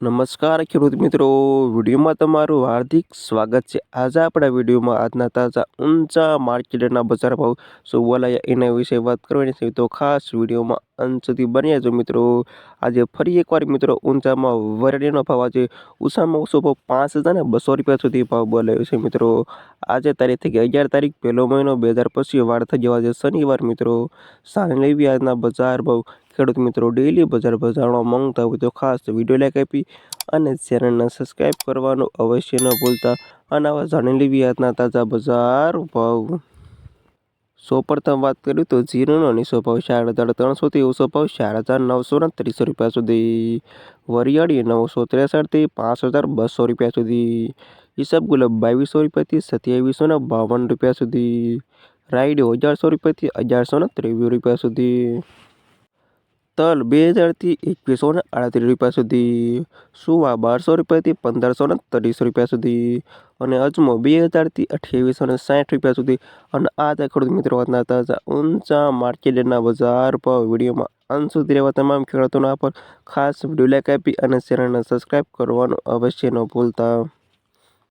નમસ્કાર, ખેડૂત મિત્રો. વિડીયોમાં તમારું હાર્દિક સ્વાગત છે. આજે આપણા વિડીયોમાં આજના તાજા, ઊંચા માર્કેટના બજાર ભાવ શું બોલાયા એના વિશે વાત કરવાની છે. તો ખાસ વિડીયોમાં અંત સુધી બન્યા છો મિત્રો. આજે ફરી એકવાર મિત્રો, ઊંચામાં વરડીનો ભાવ આજે ઓછામાં ઓછો ભાવ પાંચ હજાર ને બસો રૂપિયા સુધી ભાવ બોલાયો છે મિત્રો. આજે તારીખ થઈ ગઈ, અગિયાર તારીખ, પહેલો મહિનો બે હજાર પછી વાર થઈ જવા છે શનિવાર મિત્રો. સાંજે લેવી આજના બજાર ભાવ ખેડૂત મિત્રો ડેલી બજાર ભાવ માંગતા હોય તો ખાસ વીડિયો લાઈક આપી અને ચેનલને સબસ્ક્રાઈબ કરવાનું અવશ્ય ન ભૂલતા. અને આવા જાણી લેવી આજના તાજા બજાર ભાવ. સૌ પ્રથમ વાત કરીએ તો જીરોનો નીચો ભાવ ચાર હજાર ત્રણસોથી ઓછો ભાવ ચાર હજાર નવસો ને ત્રીસો રૂપિયા સુધી. વરિયાળી નવસો ત્રેસઠથી પાંચ હજાર બસો રૂપિયા સુધી. હિસાબ ગુલાબ બાવીસો રૂપિયાથી સત્યાવીસો ને બાવન રૂપિયા સુધી. રાઈડ અગિયારસો રૂપિયાથી અગિયારસો ને ત્રેવીસ રૂપિયા સુધી. તલ બે હજારથી એકવીસો ને આડત્રીસ રૂપિયા સુધી, સુવા બારસો રૂપિયાથી પંદરસો ને ત્રીસ રૂપિયા સુધી અને અજમો બે હજારથી અઠ્યાવીસો ને સાઠ રૂપિયા સુધી. અને આ તે ખેડૂત મિત્રો વાતના તાજા ઊંચા માર્કેટના બજાર પર વિડીયોમાં અંત સુધી રહેવા તમામ ખેડૂતોના પર ખાસ વીડિયો લાઈક આપી અને ચેનલને સબસ્ક્રાઈબ કરવાનું અવશ્ય ન ભૂલતા.